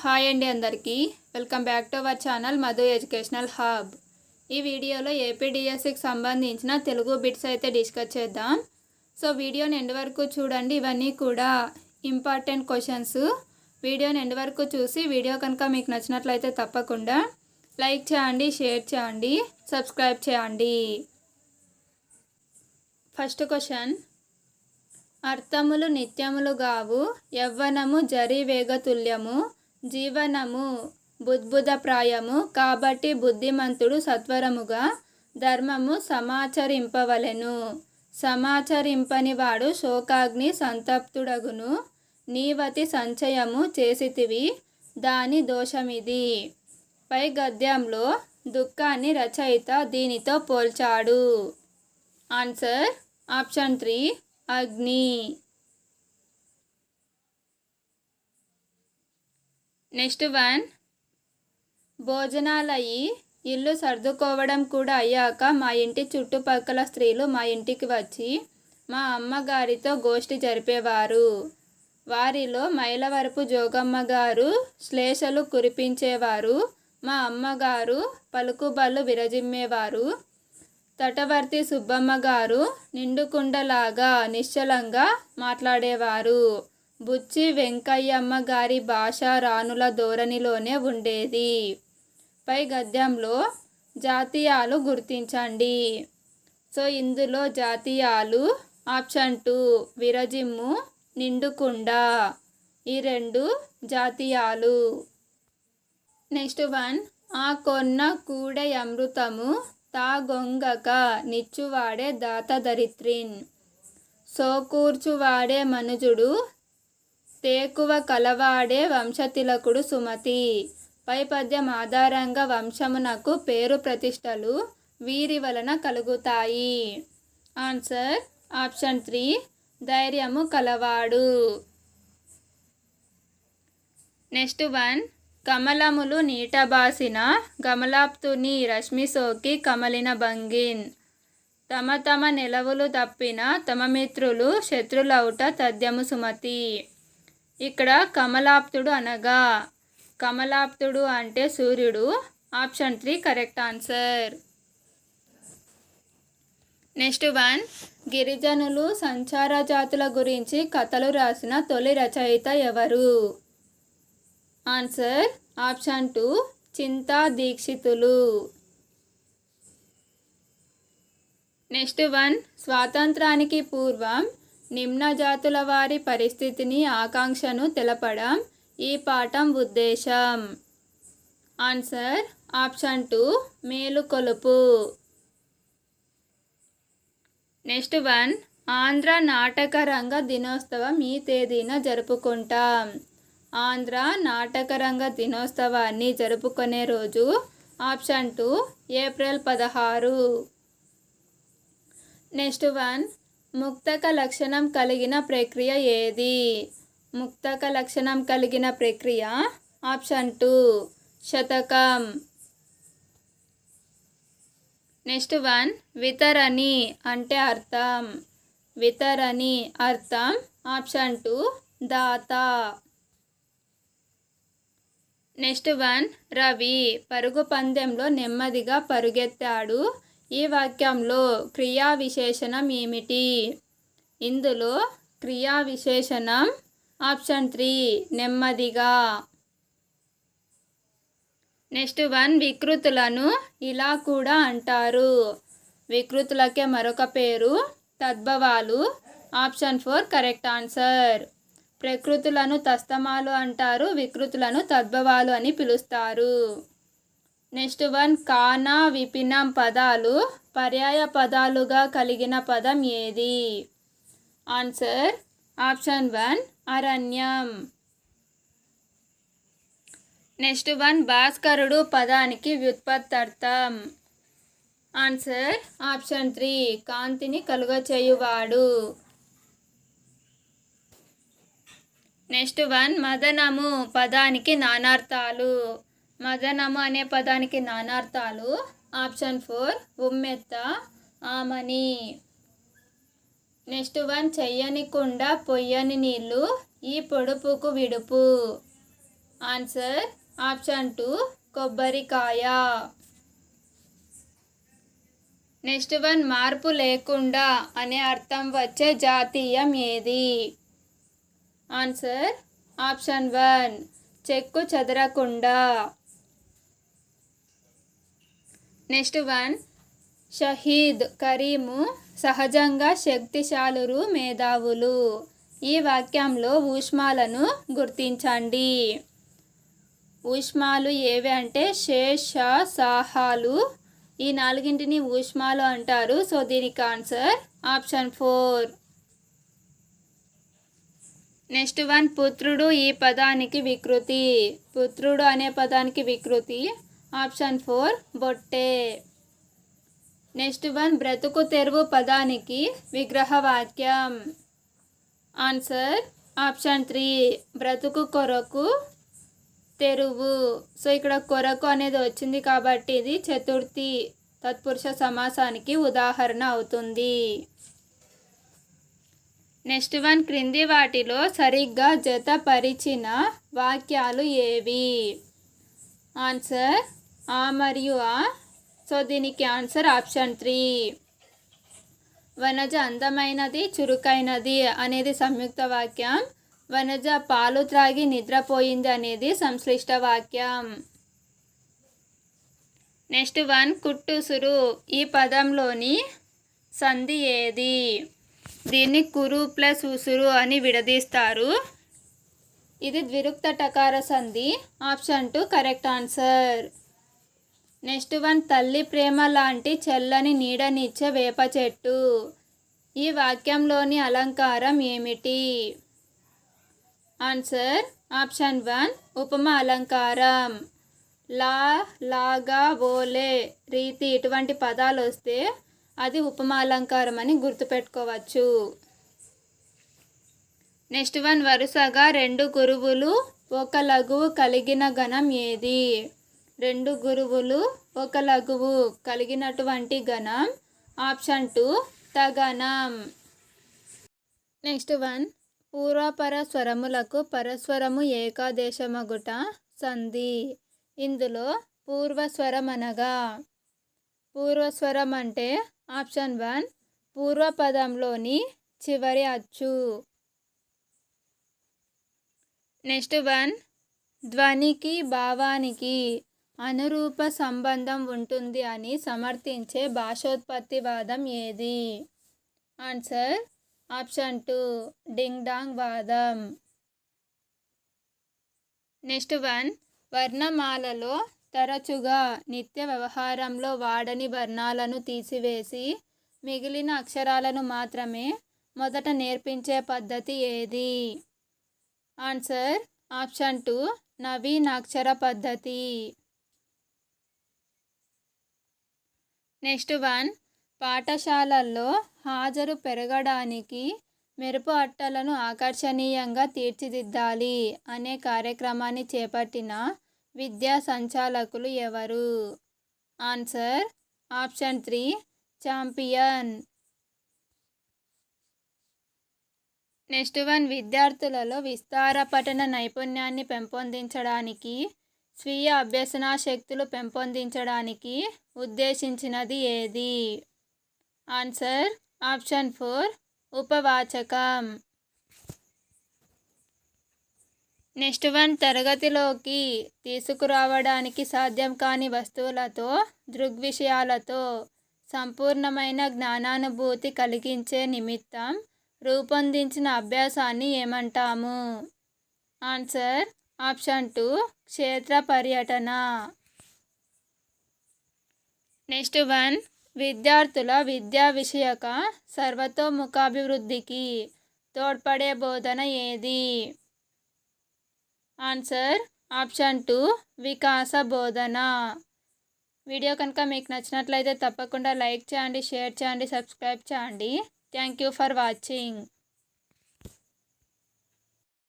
Hi అండి అందరికీ. Welcome back to our channel Madhu educational hub. ఈ వీడియోలో ఏపీడిఎస్సికి సంబంధించిన తెలుగు బిట్స్ అయితే డిస్కస్ చేద్దాం. సో వీడియోని ఎండ్ వరకు చూడండి. ఇవన్నీ కూడా ఇంపార్టెంట్ క్వశ్చన్స్. వీడియోని ఎండ్ వరకు చూసి వీడియో కనుక మీకు నచ్చినట్లయితే తప్పకుండా లైక్ చేయండి షేర్ చేయండి సబ్స్క్రైబ్ చేయండి. First question. అర్థములు నిత్యములు గావు యవ్వనము జరి వేగతుల్యము జీవనము బుద్భుదప్రాయము కాబట్టి బుద్ధిమంతుడు సత్వరముగా ధర్మము సమాచరింపవలెను. సమాచరింపని వాడు శోకాగ్ని సంతప్తుడగును. నీవతి సంచయము చేసితివి దాని దోషమిది. పై గద్యంలో దుఃఖాన్ని రచయిత దీనితో పోల్చాడు. ఆన్సర్ ఆప్షన్ త్రీ అగ్ని. Next one. భోజనాలయ్యి ఇల్లు సర్దుకోవడం కూడా అయ్యాక మా ఇంటి చుట్టుపక్కల స్త్రీలు మా ఇంటికి వచ్చి మా అమ్మగారితో గోష్ఠి జరిపేవారు. వారిలో మైలవరపు జోగమ్మ గారు శ్లేషలు కురిపించేవారు. మా అమ్మగారు పలుకుబళ్ళు విరజిమ్మేవారు. తటవర్తి సుబ్బమ్మ గారు నిండుకుండలాగా నిశ్చలంగా మాట్లాడేవారు. బుచ్చి వెంకయ్యమ్మ గారి భాష రాణుల ధోరణిలోనే ఉండేది. పై గద్యంలో జాతీయాలు గుర్తించండి. సో ఇందులో జాతీయాలు ఆప్షన్ టూ విరజిమ్ము నిండుకుండ ఈ రెండు జాతీయాలు. నెక్స్ట్ వన్ ఆ కొన్న కూడే అమృతము తాగొంగక నిచ్చువాడే దాత దాతదరిత్రిన్ సోకూర్చువాడే మనుజుడు తేకువ కలవాడే వంశతిలకుడు సుమతి. పై పద్యం ఆధారంగా వంశమునకు పేరు ప్రతిష్టలు వీరి వలన కలుగుతాయి. ఆన్సర్ ఆప్షన్ త్రీ ధైర్యము కలవాడు. నెక్స్ట్ వన్ కమలములు నీటబాసిన గమలాప్తుని రశ్మి సోకి కమలిన భంగిన్. తమ తమ నిలవులు తప్పిన తమ మిత్రులు శత్రులౌట తద్యము సుమతి. ఇక్కడ కమలాప్తుడు అనగా. కమలాప్తుడు అంటే సూర్యుడు. Option three correct answer. Next one గిరిజనులు సంచార జాతుల గురించి కథలు రాసిన తొలి రచయిత ఎవరు? Answer option two Chinta Dikshitulu. Next one స్వాతంత్రానికి పూర్వం నిమ్న జాతుల వారి పరిస్థితిని ఆకాంక్షను తెలపడం ఈ పాఠం ఉద్దేశం. ఆన్సర్ ఆప్షన్ టూ మేలుకొలుపు నెక్స్ట్ వన్ ఆంధ్ర నాటకరంగ దినోత్సవం ఈ తేదీన జరుపుకుంటాం. ఆంధ్ర నాటకరంగ దినోత్సవాన్ని జరుపుకునే రోజు ఆప్షన్ టూ ఏప్రిల్ పదహారు. నెక్స్ట్ వన్ ముక్తక లక్షణం కలిగిన ప్రక్రియ ఏది? ముక్తక లక్షణం కలిగిన ప్రక్రియ? ఆప్షన్ టూ శతకం. నెక్స్ట్ వన్ వితరణి అంటే అర్థం. వితరణి అర్థం. ఆప్షన్ టూ దాత. Next one Ravi. పరుగు పందెంలో నెమ్మదిగా పరుగెత్తాడు. ఈ వాక్యంలో క్రియా విశేషణం ఏమిటి? ఇందులో క్రియా విశేషణం ఆప్షన్ త్రీ నెమ్మదిగా. నెక్స్ట్ వన్ వికృతులను ఇలా కూడా అంటారు. వికృతులకే మరొక పేరు తద్భవాలు. Option four correct answer. ప్రకృతులను తస్తమాలు అంటారు వికృతులను తద్భవాలు అని పిలుస్తారు. నెక్స్ట్ వన్ కానా విపినం పదాలు పర్యాయ పదాలుగా కలిగిన పదం ఏది? ఆన్సర్ ఆప్షన్ వన్ అరణ్యం. నెక్స్ట్ వన్ భాస్కరుడు పదానికి వ్యుత్పత్తర్థం. ఆన్సర్ ఆప్షన్ త్రీ కాంతిని కలుగచేయువాడు. నెక్స్ట్ వన్ మదనము పదానికి నానార్థాలు. మదనము అనే పదానికి నానార్థాలు. ఆప్షన్ ఫోర్ ఉమ్మెత్త ఆమని. నెక్స్ట్ వన్ చెయ్యని కుండ పొయ్యని నీళ్ళు ఈ పొడుపుకు విడుపు. ఆన్సర్ ఆప్షన్ టూ కొబ్బరికాయ. నెక్స్ట్ వన్ మార్పు లేకుండా అనే అర్థం వచ్చే జాతీయం ఏది? ఆన్సర్ ఆప్షన్ వన్ చెక్కు చెదరకుండా. Next one. షహీద్ కరీము సహజంగా శక్తిశాలురు మేధావులు. ఈ వాక్యంలో ఊష్మాలను గుర్తించండి. ఊష్మాలు ఏవి అంటే శేష సాహాలు ఈ నాలుగింటిని ఊష్మాలు అంటారు. సో దీనికి answer option four. Next one పుత్రుడు ఈ పదానికి వికృతి. పుత్రుడు అనే పదానికి వికృతి. ఆప్షన్ ఫోర్ బొట్టే. నెక్స్ట్ వన్ బ్రతుకు తెరువు పదానికి విగ్రహవాక్యం. ఆన్సర్ ఆప్షన్ త్రీ బ్రతుకు కొరకు తెరువు. సో ఇక్కడ కొరకు అనేది వచ్చింది కాబట్టి ఇది చతుర్థి తత్పురుష సమాసానికి ఉదాహరణ అవుతుంది. నెక్స్ట్ వన్ క్రింది వాటిలో సరిగ్గా జతపరిచిన వాక్యాలు ఏవి? ఆన్సర్ ఆ మరియు ఆ? సో దీనికి ఆన్సర్ ఆప్షన్ త్రీ. వనజ అందమైనది చురుకైనది అనేది సంయుక్త వాక్యం. వనజ పాలు త్రాగి నిద్రపోయింది అనేది సంశ్లిష్ట వాక్యం. నెక్స్ట్ వన్ కుట్టుసురు ఈ పదంలోని సంధి ఏది? దీన్ని కురు ప్లస్ ఉసురు అని విడదీస్తారు. ఇది ద్విరుక్త టకార సంధి. Option two correct answer. Next one తల్లి ప్రేమ లాంటి చల్లని నీడనిచ్చే వేప చెట్టు. ఈ వాక్యంలోని అలంకారం ఏమిటి? ఆన్సర్ ఆప్షన్ వన్ ఉపమ అలంకారం. లా లాగా ఓలే రీతి ఇటువంటి పదాలు వస్తే అది ఉపమా అలంకారం అని గుర్తుపెట్టుకోవచ్చు. నెక్స్ట్ వన్ వరుసగా రెండు గురువులు ఒక లఘువు కలిగిన గణం ఏది? రెండు గురువులు ఒక లఘువు కలిగినటువంటి గణం. ఆప్షన్ టూ తగనం. నెక్స్ట్ వన్ పూర్వపర స్వరములకు పరస్వరము ఏకాదేశమగుట సంధి. ఇందులో పూర్వస్వరం అనగా పూర్వస్వరం అంటే ఆప్షన్ వన్ పూర్వపదంలోని చివరి అచ్చు. నెక్స్ట్ వన్ ధ్వనికి భావానికి. అనురూప సంబంధం ఉంటుంది అని సమర్థించే భాషోత్పత్తివాదం ఏది? Answer option two ding dong వాదం నెక్స్ట్ వన్ వర్ణమాలలో తరచుగా నిత్య వ్యవహారంలో వాడని వర్ణాలను తీసివేసి మిగిలిన అక్షరాలను మాత్రమే మొదట నేర్పించే పద్ధతి ఏది? ఆన్సర్ ఆప్షన్ టూ నవీనాక్షర పద్ధతి. Next one. పాఠశాలల్లో హాజరు పెరగడానికి మెరుపు అట్టలను ఆకర్షణీయంగా తీర్చిదిద్దాలి అనే కార్యక్రమాన్ని చేపట్టిన విద్యా సంచాలకులు ఎవరు? Answer option three champion. Next one. విద్యార్థులలో విస్తార పఠన నైపుణ్యాన్ని పెంపొందించడానికి స్వీయ అభ్యసన శక్తులు పెంపొందించడానికి ఉద్దేశించినది ఏది? ఆన్సర్ ఆప్షన్ ఫోర్ ఉపవాచకం. నెక్స్ట్ వన్ తరగతిలోకి తీసుకురావడానికి సాధ్యం కాని వస్తువులతో దృగ్విషయాలతో సంపూర్ణమైన జ్ఞానానుభూతి కలిగించే నిమిత్తం రూపొందించిన అభ్యాసాన్ని ఏమంటాము? ఆన్సర్ ఆప్షన్ టూ క్షేత్ర పర్యటన. నెక్స్ట్ వన్ విద్యార్థుల విద్యా విషయక సర్వతోముఖాభివృద్ధికి తోడ్పడే బోధన ఏది? ఆన్సర్ ఆప్షన్ టూ వికాస బోధన. వీడియో కనుక మీకు నచ్చినట్లయితే తప్పకుండా లైక్ చేయండి షేర్ చేయండి సబ్స్క్రైబ్ చేయండి. Thank you for watching.